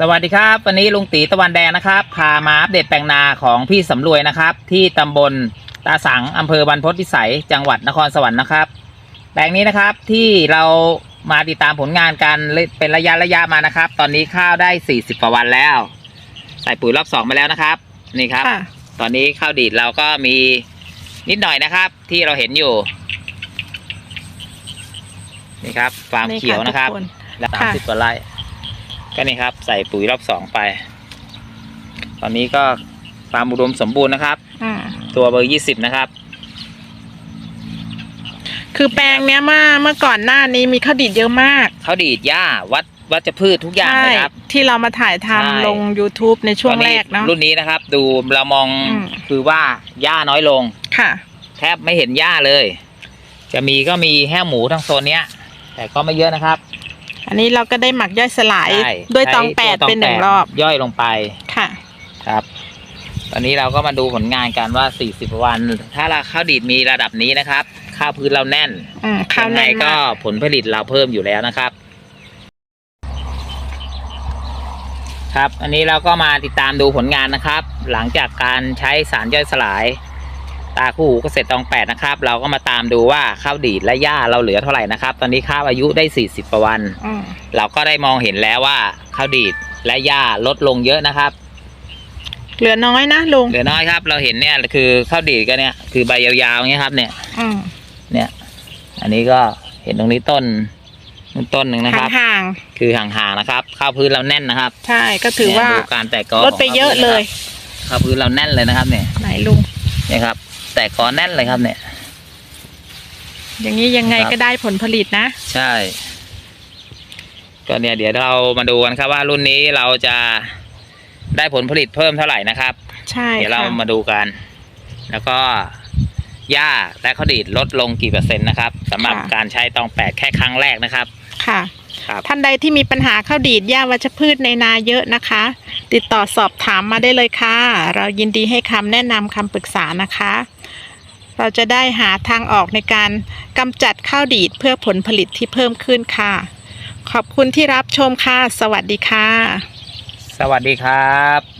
สวัสดีครับ วันนี้ลุงตีตะวันแดงนะครับพามาอัปเดตแปลงนาของพี่สำรวยนะครับ ที่ตำบลตาสังอำเภอบรรพตพิสัยจังหวัดนครสวรรค์นะครับ แปลงนี้นะครับที่เรามาติดตามผลงานกันเป็นระยะระยะมานะครับ ตอนนี้ข้าวได้ 40กว่าวันแล้ว ใส่ปุ๋ยรอบสองไปแล้วนะครับ นี่ครับค่ะตอนนี้ข้าวดีดเราก็มีนิดหน่อยนะครับ ที่เราเห็นอยู่ นี่ครับฟาร์มเขียวนะครับทุกและสามค่ะสิบกว่าไร่ ก็นี่ครับ ใส่ปุ๋ยรอบสองไป ตอนนี้ก็ฟาร์มอุดมสมบูรณ์นะครับ อ่า ตัวเบอร์ยี่สิบนะครับ คือแปลงเนี้ยเมื่อเมื่อก่อนหน้านี้มีข้าวดีดเยอะมากเขาดีดหญ้าวัดวัชพืชทุกอย่างใช่เลยครับ ที่เรามาถ่ายทำใช่ลง YouTube ในช่วงตอนแรนี้กเนาะ รุ่นนี้นะครับ ดูเรามองอืม คือว่าหญ้าน้อยลง ค่ะ แทบไม่เห็นหญ้าเลย จะมีก็มีแห้หมูทั้งโซนเนี้ย แต่ก็ไม่เยอะนะครับ อันนี้เราก็ได้หมักย่อยสลายใช่ด้วยตองใช้แปดวเป็นหนึ่งตรอบย่อยลงไปค่ะ ครับ ตอนนี้เราก็มาดูผลงานกันว่า 40 วัน ถ้าเราข้าวดีดมีระดับนี้นะครับ ข้าวพื้นเราแน่นอืมข้าวยังไงแน่นก็มากผลผลิตเราเพิ่มอยู่แล้วนะครับ ครับ อันนี้เราก็มาติดตามดูผลงานนะครับ หลังจากการใช้สารย่อยสลาย ตาคู่หูเกษตรตองแปดนะครับ เราก็มาตามดูว่าข้าวดีดและหญ้าเราเหลือเท่าไหร่นะครับ ตอนนี้ข้าวอายุได้ 40กว่าวัน อืมเราก็ได้มองเห็นแล้วว่าข้าวดีดและหญ้าลดลงเยอะนะครับ เหลือน้อยนะลุงเหลือน้อยครับ เราเห็นเนี่ยคือข้าวดีดก็เนี่ยคือใบยาวๆอย่างเงี้ยครับเนี่ย อืมเนี่ย อันนี้ก็เห็นตรงนี้ต้นต้นหนึ่งนะครับ ห่างคือห่างๆนะครับ ข้าวพื้นเราแน่นนะครับๆใช่ก็ถือว่าเนี่ยดูการแตกกอลดไปเยอะเลยข้าวพื้นเราแน่นเลยนะครับเนี่ย ไหนลุงเนี่ยครับ แตกกอแน่นเลยครับเนี่ย อย่างนี้ยังไงครับ ก็ได้ผลผลิตนะ ใช่ ก็เนี่ยเดี๋ยวเรามาดูกันครับว่ารุ่นนี้เราจะได้ผลผลิตเพิ่มเท่าไหร่นะครับ ใช่เดี๋ยวเราค่ะมาดูกัน แล้วก็หญ้าและข้าวดีดลดลงกี่เปอร์เซ็นต์นะครับสำหรับการใช้ตองแปดแค่ครั้งแรกนะครับ ค่ะ ครับ ท่านใดที่มีปัญหาข้าวดีดหญ้าวัชพืชในนาเยอะนะคะ ติดต่อสอบถามมาได้เลยค่ะ เรายินดีให้คำแนะนำคำปรึกษานะคะ เราจะได้หาทางออกในการกำจัดข้าวดีดเพื่อผลผลิตที่เพิ่มขึ้นค่ะ ขอบคุณที่รับชมค่ะ สวัสดีค่ะ สวัสดีครับ